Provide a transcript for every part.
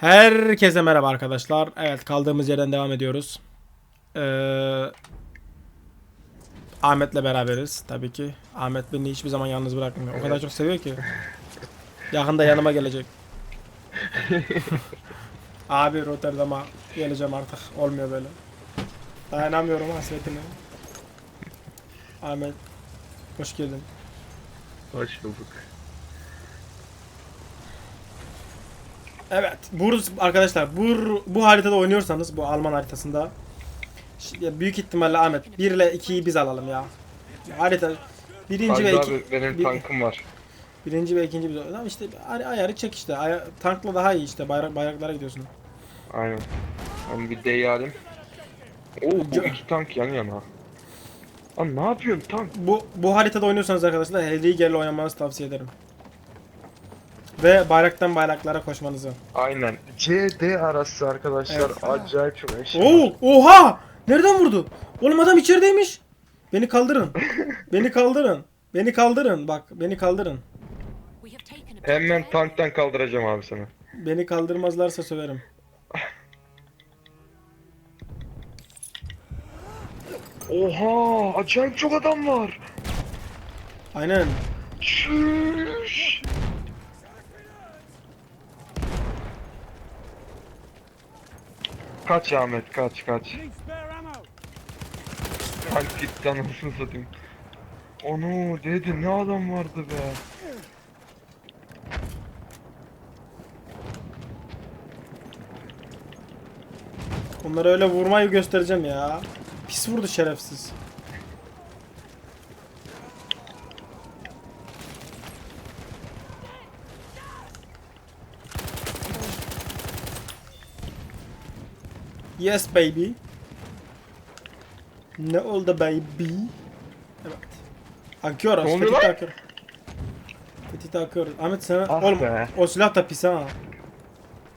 Herkese merhaba arkadaşlar. Evet kaldığımız yerden devam ediyoruz. Ee, Ahmet'le beraberiz tabii ki. Ahmet beni hiçbir zaman yalnız bırakmıyor. O kadar çok seviyor ki. Yakında yanıma gelecek. Abi Rotterdam'a geleceğim artık. Olmuyor böyle. Dayanamıyorum hasretine. Ahmet hoş geldin. Hoş bulduk. Evet, bu arkadaşlar bu bu haritada oynuyorsanız bu Alman haritasında ya büyük ihtimalle Ahmet 1 ile 2'yi biz alalım ya. Harita birinci ve iki, abi benim bir- tankım var. birinci ve ikinci biz alalım. Tamam işte ay- ayarı çek işte. Aya- tankla daha iyi işte. Bayrak bayraklara gidiyorsun. Aynen. Ben bir alayım. Oo bu Ca- iki tank yan yana. Lan ne yapıyorsun tank? Bu bu haritada oynuyorsanız arkadaşlar Heliger'le oynamanızı tavsiye ederim. Ve bayraktan bayraklara koşmanızı. Aynen. C D arası arkadaşlar Evet. acayip çok eşya. Oo, oha! Nereden vurdu? Oğlum adam içerideymiş. Beni kaldırın. beni kaldırın. Beni kaldırın. Bak, beni kaldırın. Hemen tanktan kaldıracağım abi seni. Beni kaldırmazlarsa söverim. Oha acayip çok adam var. Aynen. Çüş. Kaç Ahmet kaç kaç. Tank gitti anasını satayım. Onu dedi ne adam vardı be. Onlara öyle vurmayı göstereceğim ya. Pis vurdu şerefsiz. Yes baby. Ne oldu baby? Evet. Akıyoruz. Ne oluyor Petit lan? akıyoruz. Ahmet sana... Ah Oğlum be. o silah da pis ha.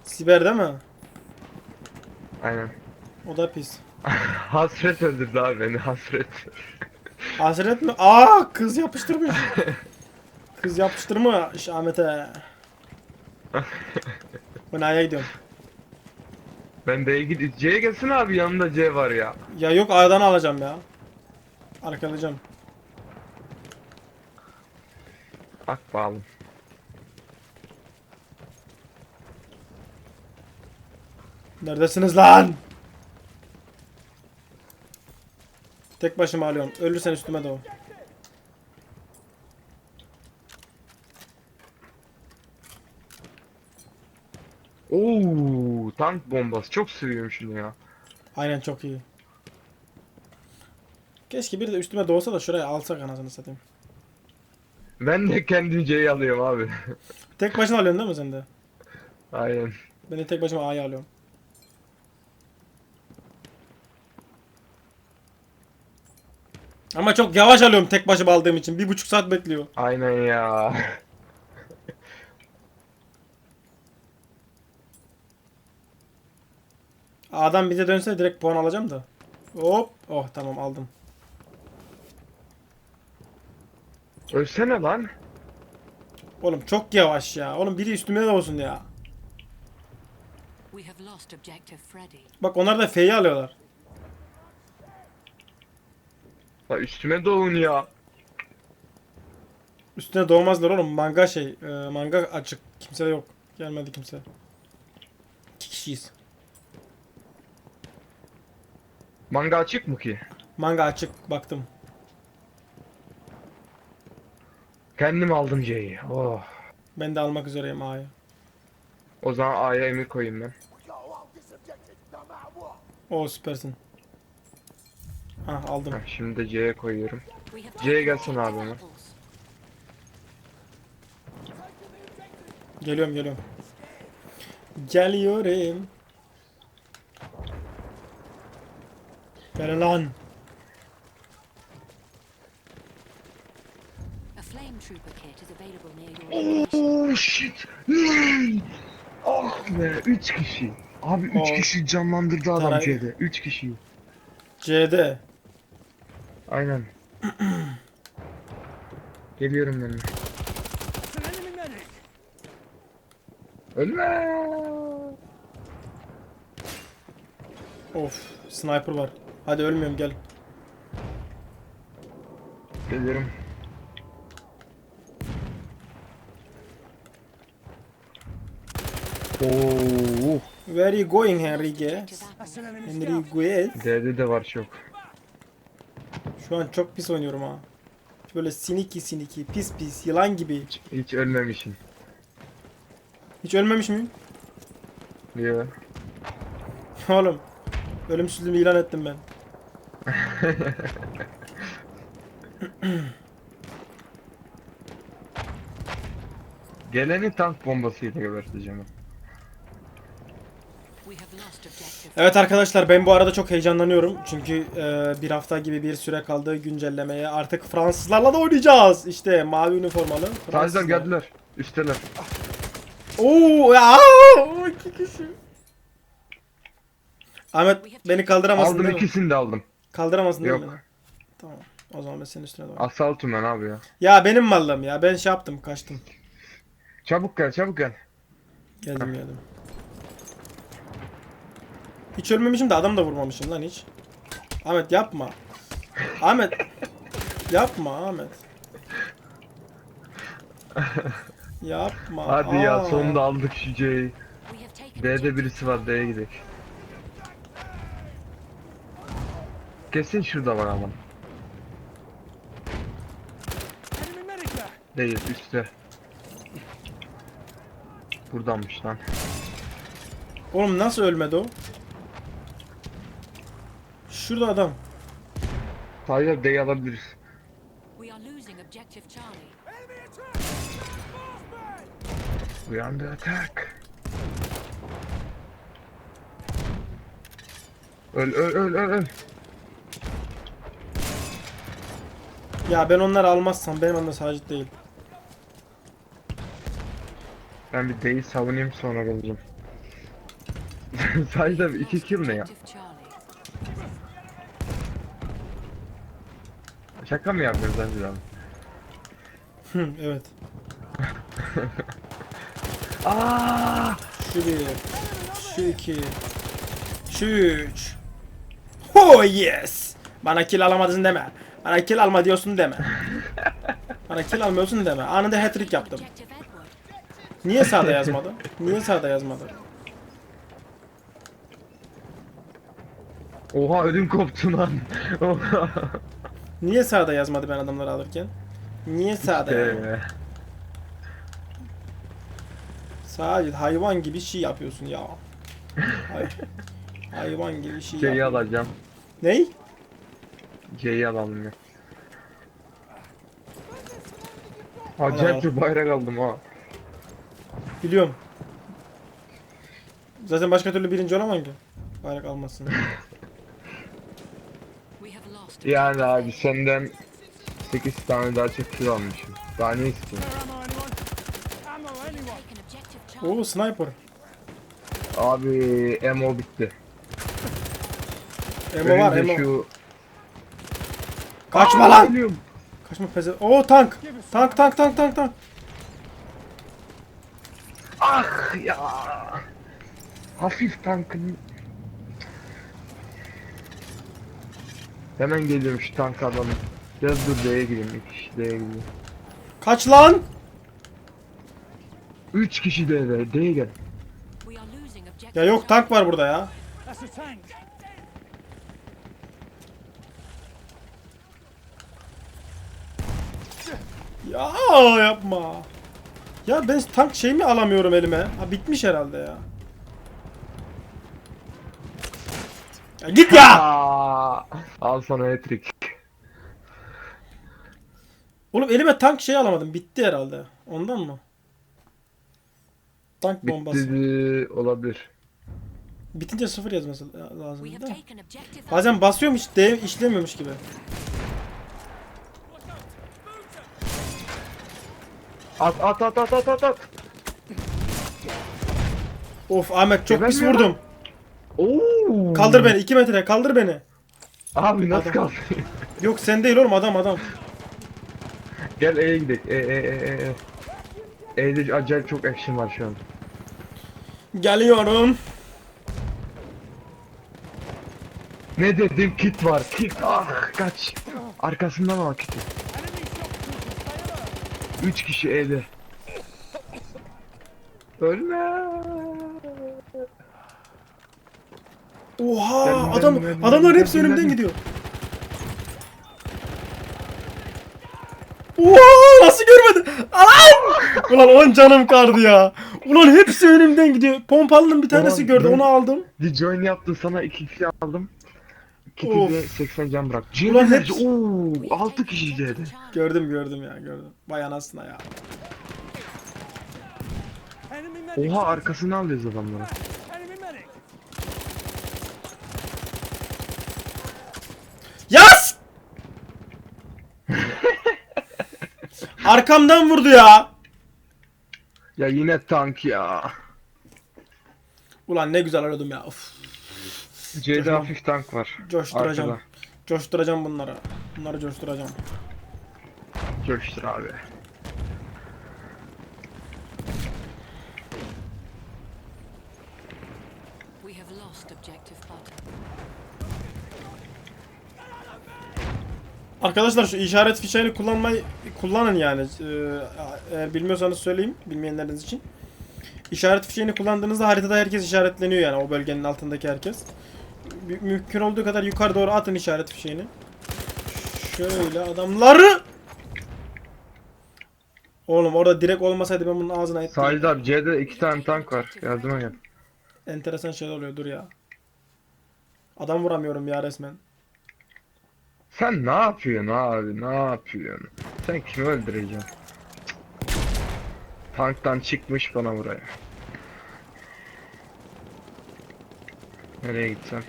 Siber değil mi? Aynen. O da pis. Hasret öldürdü abi beni hasret. Hasret mi? Aa kız yapıştırmış. kız yapıştırmış Ahmet'e. Ben A'ya gidiyorum. Ben D'ye gidip C'ye gelsin abi yanında C var ya. Ya yok A'dan alacağım ya. Arkalayacağım. Bak bağlım. Neredesiniz lan? Tek başıma alıyorum. Ölürsen üstüme doğu. Oo, tank bombası çok seviyorum şunu ya. Aynen çok iyi. Keşke biri de üstüme doğsa da şuraya alsak anasını satayım. Ben de kendim C'yi alıyorum abi. Tek başına alıyorsun değil mi sen de? Aynen. Ben de tek başıma A'yı alıyorum. Ama çok yavaş alıyorum tek başıma aldığım için. Bir buçuk saat bekliyor. Aynen ya. Adam bize dönse direkt puan alacağım da. Hop. Oh tamam aldım. Ölsene lan. Oğlum çok yavaş ya. Oğlum biri üstüme de olsun ya. Bak onlar da F'yi alıyorlar. La üstüme doğun ya. Üstüne doğmazlar oğlum. Manga şey. e, manga açık. Kimse yok. Gelmedi kimse. İki kişiyiz. Manga açık mı ki? Manga açık. Baktım. Kendim aldım C'yi. Oh. Ben de almak üzereyim A'yı. O zaman A'ya emir koyayım ben. O süpersin. Ha aldım. Heh, şimdi de C'ye koyuyorum. C'ye gelsin abi hemen. Geliyorum geliyorum. Geliyorum. Gel lan. A flame trooper kit is available near your location. Oh shit. Ne? Ah be 3 kişi. Abi 3 O- kişi canlandırdı adam Taray- C'de. 3 kişi. C'de. Aynen. Geliyorum ben. de. Ölme. Of sniper var. Hadi ölmüyorum gel. Gelirim. Oo, Where you going Henrique? Henrique. D'de de var çok. Şu an çok pis oynuyorum ha. Böyle siniki siniki, pis pis, yılan gibi. Hiç ölmemişim. Hiç ölmemiş miyim? Diyor. Oğlum. Ölümsüzlüğümü ilan ettim ben. Geleni tank bombasıyla geberteceğim. Evet arkadaşlar ben bu arada çok heyecanlanıyorum. Çünkü e, bir hafta gibi bir süre kaldı güncellemeye. Artık Fransızlarla da oynayacağız. İşte mavi üniformalı. Fransızlar. geldiler. Üsteler. Oo ya! O iki kişi. Ahmet beni kaldıramazsın Aldım değil mi? ikisini de aldım. Kaldıramazsın değil mi? Yok. beni? Tamam. O zaman ben senin üstüne doğru. Assault'um ben abi ya. Ya benim mallım ya. Ben şey yaptım, kaçtım. Çabuk gel çabuk gel. Geldim geldim. Hiç ölmemişim de adam da vurmamışım lan hiç. Ahmet yapma. Ahmet. yapma Ahmet. Yapma. Hadi ya Aa. sonunda aldık şu C'yi. D'de birisi var D'ye gidelim. Kesin şurada var adam. Değil üstte. Buradanmış lan. Oğlum nasıl ölmedi o? Şurada adam. Sadece D'yi alabiliriz. We are losing objective Charlie. We under attack. Öl öl öl öl öl. Ya ben onları almazsam benim anda sacit değil. Ben bir D'yi savunayım sonra geleceğim. Sadece iki kill ne ya? Şaka mı yapıyoruz Aziz abi? Hı, evet. Aa! Şu bir. Şu iki. Şu üç. Oh yes. Bana kill alamadın deme. Bana kill alma diyorsun deme. Bana kill almıyorsun deme. Anında hat-trick yaptım. Niye sağda yazmadı? Niye sağda yazmadı? Oha ödüm koptu lan. Oha. Niye sağda yazmadı ben adamları alırken? Niye sağda? İşte. Sadece hayvan gibi şey yapıyorsun ya. Hay- hayvan gibi şey yapıyorsun. alacağım. Ney? C'yi alalım ya. Acayip bir bayrak aldım ha. Biliyorum. Zaten başka türlü birinci olamam ki. Bayrak almasın. Yani abi senden 8 tane daha çok kill almışım. Daha ne istiyorsun? Oo sniper. Abi emo bitti. Emo var Önce emo. Şu... Kaçma lan. ölüyorum. Kaçma peze. Oo tank. Tank tank tank tank tank. Ah ya. Hafif tankın. Hemen geliyorum şu tank adamı. Biraz dur D'ye gireyim. 2 kişi D'ye gireyim. Kaç lan. 3 kişi D'de. D'ye gel. Ya yok tank var burada ya. Ya yapma. Ya ben tank şey mi alamıyorum elime? Ha bitmiş herhalde ya. Ya git ya. Aa, al sana hat-trick. Oğlum elime tank şey alamadım. Bitti herhalde. Ondan mı? Tank bombası. Bitti olabilir. Bitince sıfır yazması lazım Bazen basıyorum hiç de işlemiyormuş gibi. At at at at at at at. Of Ahmet çok pis Gebermiyor vurdum. Oo. Kaldır beni 2 metre kaldır beni. Abi nasıl Adam. kaldı? Yok sen değil oğlum adam adam. Gel E'ye gidelim. E E E E E. E'de acayip çok action var şu an. Geliyorum. Ne dedim kit var kit ah kaç arkasından al kiti 3 kişi evde Ölme Oha adam geldim, geldim, adamlar geldim, hepsi önümden gidiyor. Oha nasıl görmedi? Alan! Ulan 10 canım kaldı ya. Ulan hepsi önümden gidiyor. Pompalının bir tanesi Ulan, gördü ben- onu aldım. Rejoin yaptım sana 2 kişi aldım Kiti Of. de 80 can bırak Ulan Ulan hepsi- ooo We've 6 taken kişi Charlie. Gördüm gördüm ya gördüm. Vay anasına ya. Oha arkasını alıyoruz adamları Yas! Arkamdan vurdu ya. Ya yine tank ya Ulan ne güzel aradım ya. Uf, C'de hafif tank var coşturacağım. Arkada. Coşturacağım bunları. Bunları coşturacağım. Coştur abi We have lost objective. Arkadaşlar şu işaret fişeğini kullanmayı kullanın yani. Ee, eğer bilmiyorsanız söyleyeyim bilmeyenleriniz için. İşaret fişeğini kullandığınızda haritada herkes işaretleniyor yani o bölgenin altındaki herkes. Mü- Mümkün olduğu kadar yukarı doğru atın işaret fişeğini. Şöyle adamları Oğlum orada direkt olmasaydı ben bunun ağzına ettim. Salih abi C'de 2 tane tank var yardıma gel Enteresan şeyler oluyor dur ya. Adam vuramıyorum ya resmen. Sen ne yapıyorsun abi ne yapıyorsun Sen kimi öldüreceksin. Tanktan çıkmış bana buraya Nereye gitsem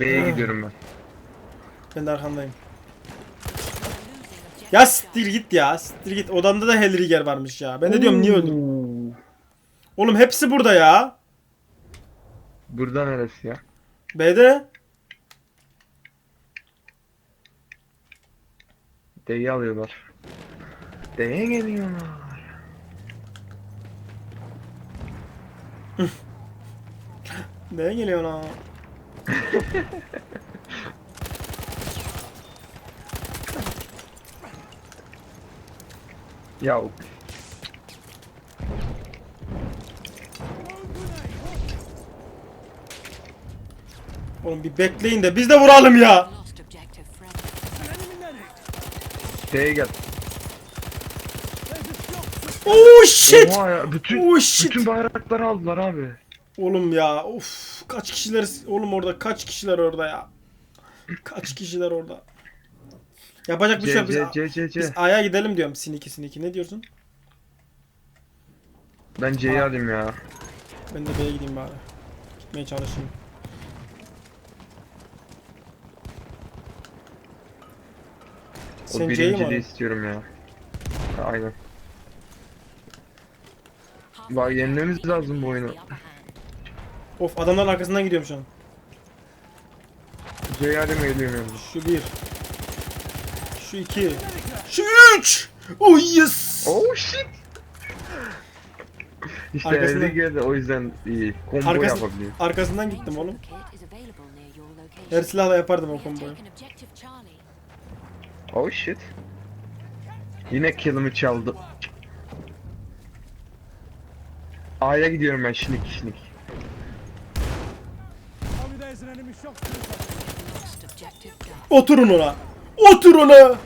B'ye gidiyorum ben Ben de arkandayım. Ya siktir git ya. Siktir git. Odamda da Hellrigger varmış ya. Ben de diyorum niye öldüm? Oo. Oğlum hepsi burada ya. Burada neresi ya B'de. D'yi alıyorlar D'ye geliyorlar B'ye geliyor lan. Ya Oğlum bir bekleyin de biz de vuralım ya. Lost objective. D'ye gel Oh shit. Oha ya bütün, Oh shit. bütün bayrakları aldılar abi Oğlum ya. Of. Kaç kişiler oğlum orada kaç kişiler orada ya. Kaç kişiler orada. Yapacak bir şey yok. Biz, C C C biz A'ya gidelim diyorum. Siniki siniki. Ne diyorsun? Ben C'yi alayım ya Ben de B'ye gideyim bari. Gitmeye çalışayım. O Sen C'yi mi birinciliği alıyorsun? istiyorum ya Aynen Bak yenmemiz lazım bu oyunu. Of adamların arkasından gidiyorum şu an. Alayım geliyorum yani Şu bir. Şu iki. Şu üç. Oh yes. Oh shit İşte Arkasında- geldi o yüzden iyi Combo Arkası- yapabiliyor Arkasından gittim oğlum. Her silahla yapardım o komboyu. Oh shit Yine kill'ımı çaldı A'ya gidiyorum ben şinik şinik Lost objective Duff. Oturun ona. Otur ona.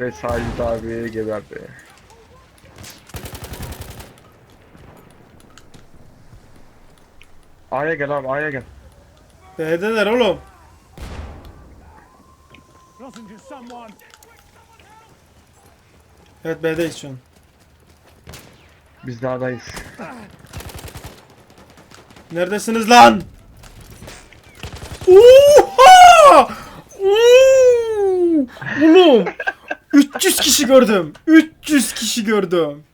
Ve Salih abi geberdi A'ya gel abi A'ya gel B'deler oğlum. Evet B'deyiz şu an. Biz dağdayız Neredesiniz lan? Oha! Oğlum 300 kişi gördüm. 300 kişi gördüm.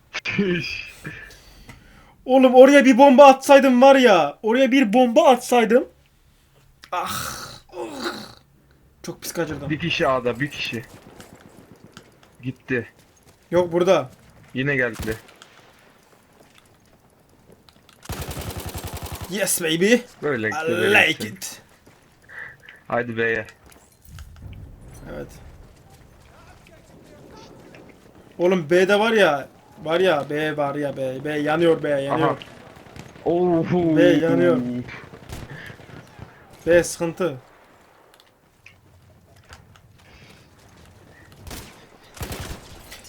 Oğlum oraya bir bomba atsaydım var ya. Oraya bir bomba atsaydım. Ah. ah. Çok pis kaçırdım. Bir kişi A'da bir kişi Gitti Yok burada. Yine geldi Yes baby. Böyle I böyle like it. Haydi B'ye. Evet. Oğlum B'de var ya. Var ya B var ya B. B yanıyor B yanıyor. Aha. Oho. B yanıyor. B sıkıntı.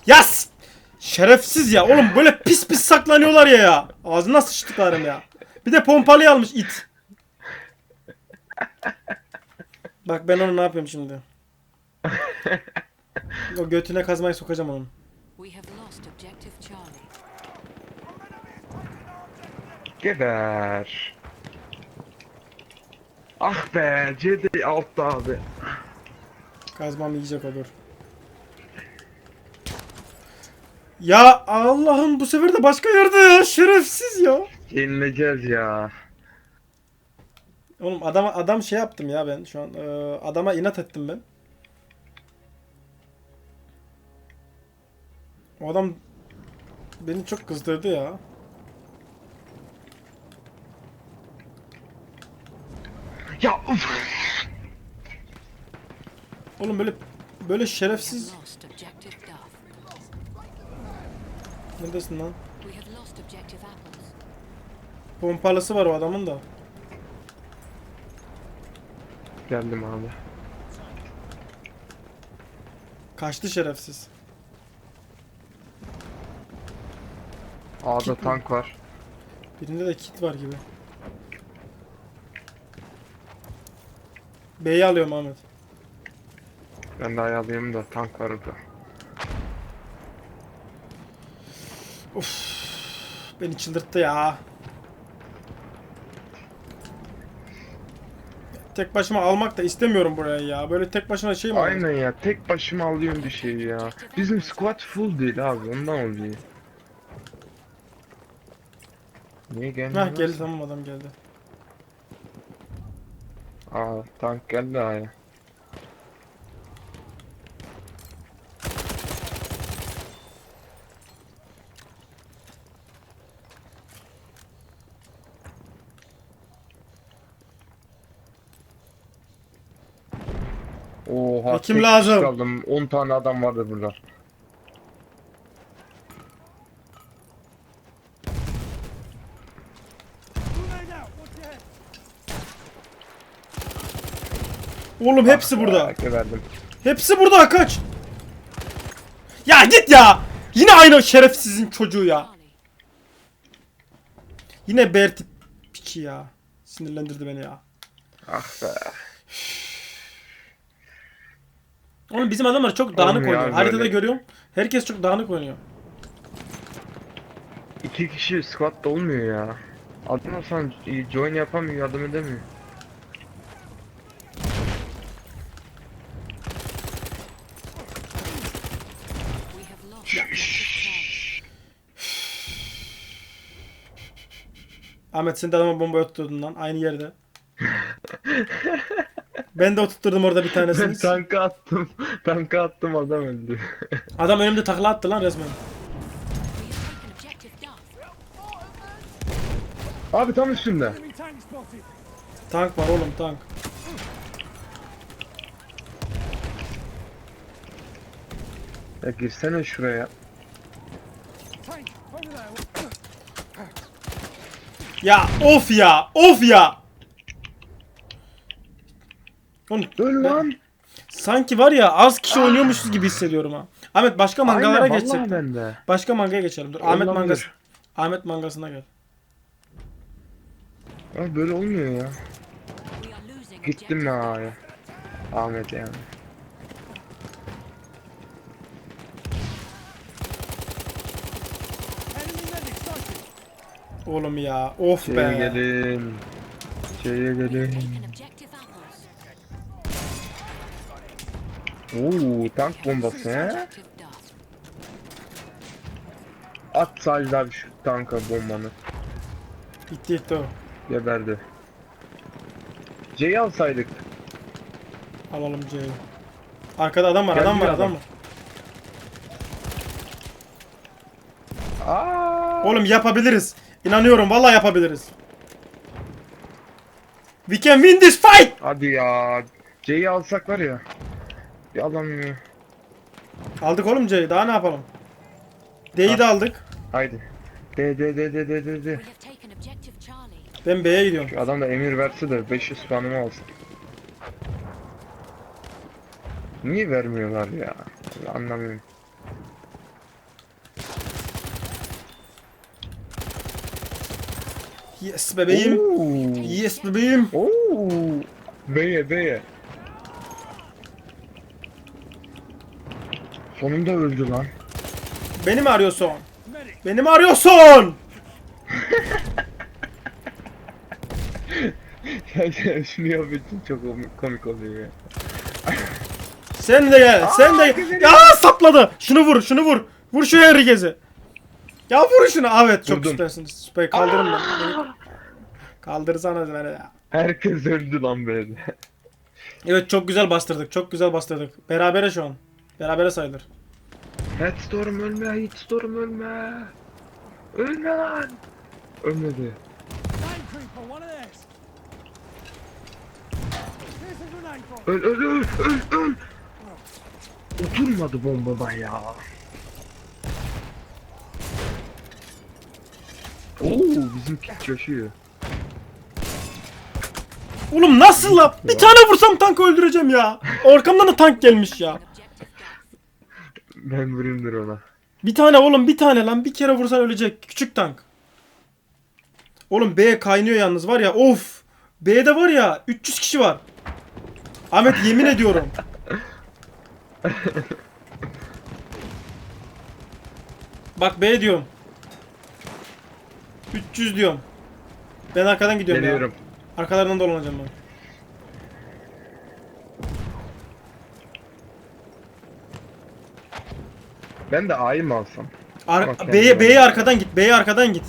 Yas! Şerefsiz ya. Oğlum böyle pis pis saklanıyorlar ya ya. Ağzına sıçtıklarım ya. Bir de pompalı almış it. Bak ben onu ne yapıyorum şimdi. O götüne kazmayı sokacağım onun. Geber. Ah be CD altta abi. Kazmam yiyecek olur. Ya Allah'ım bu sefer de başka yerde ya. Şerefsiz ya. Yenileceğiz ya. Oğlum adama adam şey yaptım ya ben şu an. Ee, adama inat ettim ben. O adam beni çok kızdırdı ya. Ya uf. Oğlum böyle böyle şerefsiz. Neredesin lan? We have lost objective apples. Pompalısı var o adamın da. Geldim abi. Kaçtı şerefsiz. A'da Gitme. tank var. Birinde de kit var gibi. B'yi alıyorum Ahmet. Ben de ayarlayayım da tank var orada. Beni çıldırttı ya. Tek başıma almak da istemiyorum buraya ya. Böyle tek başına şey mi? Aynen ya tek başıma alıyorum bir şey ya. Bizim squad full değil abi ondan oluyor. Niye gelmiyor? Hah geldi tamam adam geldi. Aa tank geldi A'ya. Oha kim tek lazım? kişi Kaldım. 10 tane adam vardı burada. Oğlum hepsi burada. Geberdim. Hepsi burada kaç. Ya git ya. Yine aynı şerefsizin çocuğu ya. Yine Berti piçi ya. Sinirlendirdi beni ya. Ah be. Oğlum bizim adamlar çok dağınık Olmuyor oynuyor. Haritada böyle. görüyorum. Herkes çok dağınık oynuyor. İki kişi squad da olmuyor ya. Adam olsan join yapamıyor, yardım edemiyor. Ahmet sen de adama bomba tuturdun lan aynı yerde. ben de oturtturdum orada bir Ben tanesini. tanka attım. Tanka attım adam öldü. Adam önümde takla attı lan resmen. We have taken objective Duff. Abi tam üstünde. Tank var oğlum tank. Ya girsene şuraya. Ya of ya of ya. Oğlum, Öl ben- lan. sanki var ya az kişi oynuyormuşuz gibi hissediyorum ha. Ahmet başka mangalara Aynen geçsek. vallahi bende. Başka mangaya geçelim. Dur Ahmet Olabilir. mangası. Ahmet mangasına gel. Abi böyle olmuyor ya. Gittim Duff. A'ya. Ahmet yani. Oğlum ya of Şeye be. gelin. Şeye gelin. Oo tank bombası he. At sadece abi şu tanka bombanı. Gitti gitti o. Geberdi. C'yi alsaydık. Alalım C'yi. Arkada adam var Geldi adam var adam adam. var. Aa! Oğlum yapabiliriz. İnanıyorum vallahi yapabiliriz. We can win this fight. Hadi ya. C'yi alsak var ya. Bir alamıyor. Aldık oğlum C'yi. Daha ne yapalım? D'yi de aldık. Haydi. D D D D D D D. Ben B'ye gidiyorum. Şu adam da emir verse de 500 puanımı alsın. Niye vermiyorlar ya? Anlamıyorum. Yes bebeğim. Oo. Yes bebeğim. Oo. B'ye B'ye. Sonunda öldü lan. Beni mi arıyorsun? Beni mi arıyorsun? Ya Şunu yapıyorsun çok komik, oluyor ya. Sen de gel. Sen de gel. Ya sapladı. Şunu vur. Şunu vur. Vur şu Enriquez'i. Ya vur şunu. Evet çok Vurdum. süpersiniz. Süper kaldırın beni. Kaldırsana beni ya. Herkes öldü lan böyle. Evet çok güzel bastırdık. Çok güzel bastırdık. Berabere şu an. Berabere sayılır. Headstorm ölme, Heatstorm ölme. Ölme lan. Ölmedi. Öl öl öl öl öl. Oturmadı bombadan ya. Oo bizimki coşuyor. Oğlum nasıl la? Bir tane vursam tankı öldüreceğim ya. Arkamdan da tank gelmiş ya. Ben vurayımdır ona. Bir tane oğlum bir tane lan. Bir kere vursan ölecek. Küçük tank. Oğlum B kaynıyor yalnız var ya. Of. B'de var ya 300 kişi var. Ahmet yemin ediyorum. Bak B diyorum. 300 diyorum. Ben arkadan gidiyorum Geliyorum. ya. Arkalarından dolanacağım ben. Ben de A'yı mı alsam? Ar- B'ye B'ye arkadan git. B'ye arkadan git.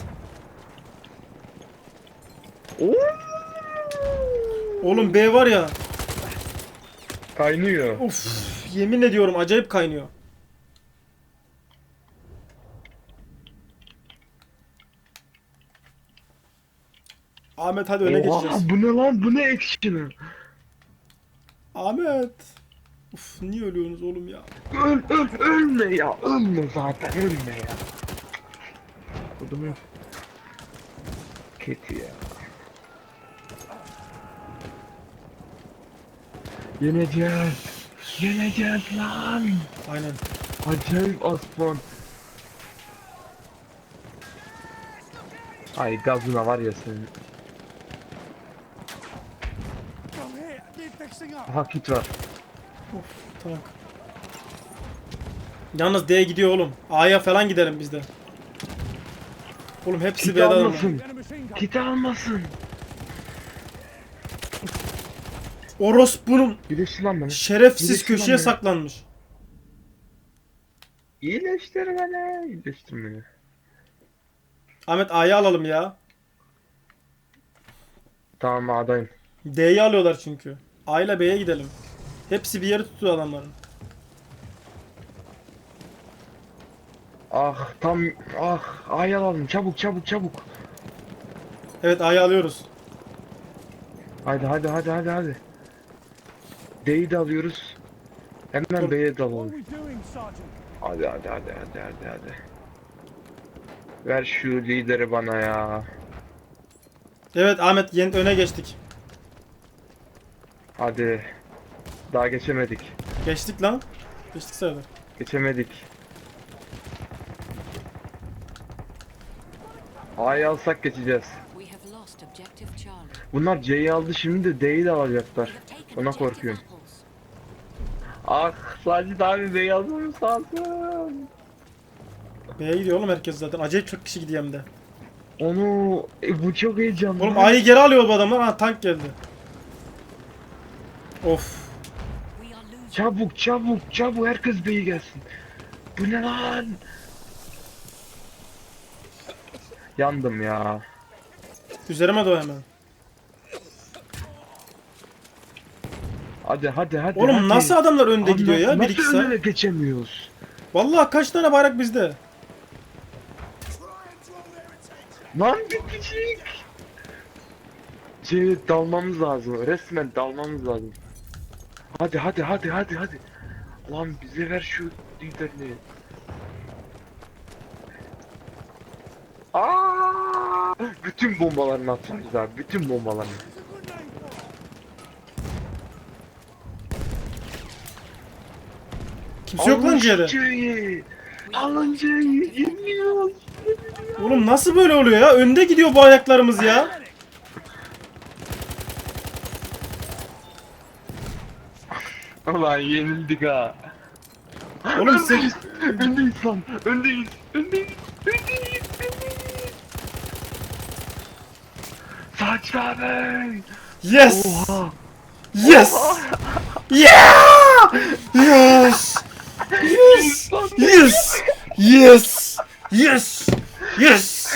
Oo. Oğlum B var ya. Kaynıyor. Uf, yemin ediyorum acayip kaynıyor. Ahmet hadi öne Oha, geçeceğiz. bu ne lan? Bu ne action'ı? Ahmet. Uf niye ölüyorsunuz oğlum ya? Öl öl ölme ya. Ölme zaten ölme ya. Kodumu. Kötü ya. Yeneceğiz. Yeneceğiz lan. Aynen. Acayip aslan. Ay gazına var ya senin. Aha kit var. Of tank. Yalnız D gidiyor oğlum. A'ya falan gidelim biz de. Oğlum hepsi Kit B'de adam. almasın. Kit almasın. Orospu'nun lan beni. şerefsiz köşeye lan beni. saklanmış. İyileştir beni. İyileştir beni. Ahmet A'yı alalım ya. Tamam A'dayım. D'yi alıyorlar çünkü. A ile B'ye gidelim. Hepsi bir yeri tutuyor adamların. Ah tam ah A'yı alalım çabuk çabuk çabuk. Evet A'yı alıyoruz. Hadi hadi hadi hadi hadi. D'yi de alıyoruz. Hemen B'ye dalalım. Hadi hadi hadi hadi hadi hadi. Ver şu lideri bana ya. Evet Ahmet yeni öne geçtik. Hadi. Daha geçemedik. Geçtik lan. Geçtik sayılır. Geçemedik. A'yı alsak geçeceğiz. Bunlar C'yi aldı şimdi de D'yi de alacaklar. Ona korkuyorum. Ah Sacit abi D'yi almamız lazım. B'ye gidiyor oğlum herkes zaten. Acayip çok kişi gidiyor hem de. Onu e, bu çok heyecanlı. Oğlum A'yı geri alıyor bu adamlar. Ha tank geldi. Of. Çabuk çabuk çabuk herkes B'yi gelsin. Bu ne lan? Yandım ya. Üzerime doğ hemen. Hadi hadi hadi. Oğlum hadi. nasıl adamlar önde Abi gidiyor ya? nasıl 1-2 saat. önüne geçemiyoruz? Vallahi kaç tane bayrak bizde? Lan bitecek. C'ye dalmamız lazım. Resmen dalmamız lazım. Hadi hadi hadi hadi hadi. Lan bize ver şu liderini. Aa! Bütün bombalarını atıyoruz abi. Bütün bombalarını. Kimse yok lan. C'yi. Alın. Yeniliyoruz. Oğlum nasıl böyle oluyor ya? Önde gidiyor bu ayaklarımız ya. Ulan yenildik ha. Oğlum sen... Öndeyiz. Lan. Öndeyiz. Öndeyiz. Öndeyiz. Öndeyiz. Saç abi. Yes! Oha. Yes! Yeah! Yes! Yes! Yes! Yes! Yes! Yes!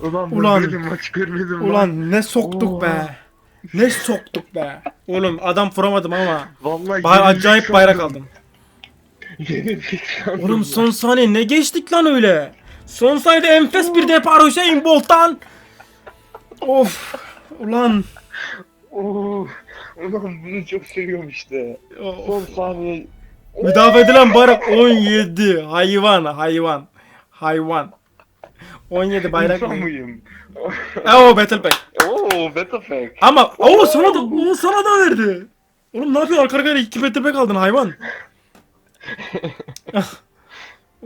Ulan, Ulan. maç görmedim lan. Ulan ne soktuk Oha. be. Ne soktuk be. Oğlum adam vuramadım ama Vallahi bay acayip bayrak sandım. aldım. Yenildik sandım Oğlum lan. son saniye ne geçtik lan öyle? Son saniyede enfes bir depar Hüseyin Bolt'tan. Of. Ulan. Oo. Ulan bunu çok seviyorum işte. Of. Son saniye. Müdafaa edilen bayrak 17. Hayvan, hayvan. Hayvan. 17 bayrak İnsan mı? mıyım? E o Battle Pack. Oo, Beta Fake. Ama o sana da o sana da verdi. Oğlum ne yapıyorsun arka arkaya iki Battle Pack aldın hayvan. Ah.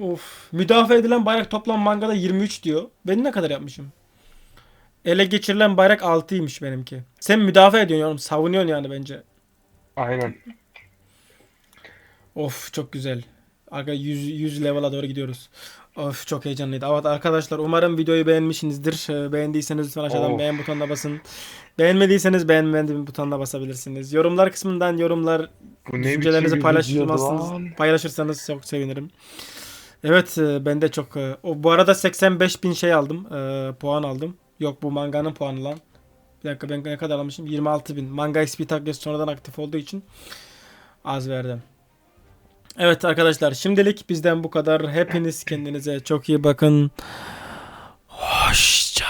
of. Müdafaa edilen bayrak toplam mangada 23 diyor. Ben ne kadar yapmışım? Ele geçirilen bayrak 6'ymış benimki. Sen müdafaa ediyorsun oğlum. Savunuyorsun yani bence. Aynen. Of çok güzel. Aga 100, 100 level'a doğru gidiyoruz. Of çok heyecanlıydı. Evet arkadaşlar umarım videoyu beğenmişsinizdir. Ee, Beğendiyseniz lütfen aşağıdan Of. beğen butonuna basın. Beğenmediyseniz beğenmedim butonuna basabilirsiniz. Yorumlar kısmından yorumlar Bu düşüncelerinizi paylaşırsanız, paylaşırsanız çok sevinirim. Evet e, ben de çok e, bu arada 85 bin şey aldım. e, puan aldım. Yok bu manganın puanı lan. Bir dakika ben ne kadar almışım? 26 bin. Manga XP takviyesi sonradan aktif olduğu için az verdim. Evet arkadaşlar şimdilik bizden bu kadar. Hepiniz kendinize çok iyi bakın. Hoşça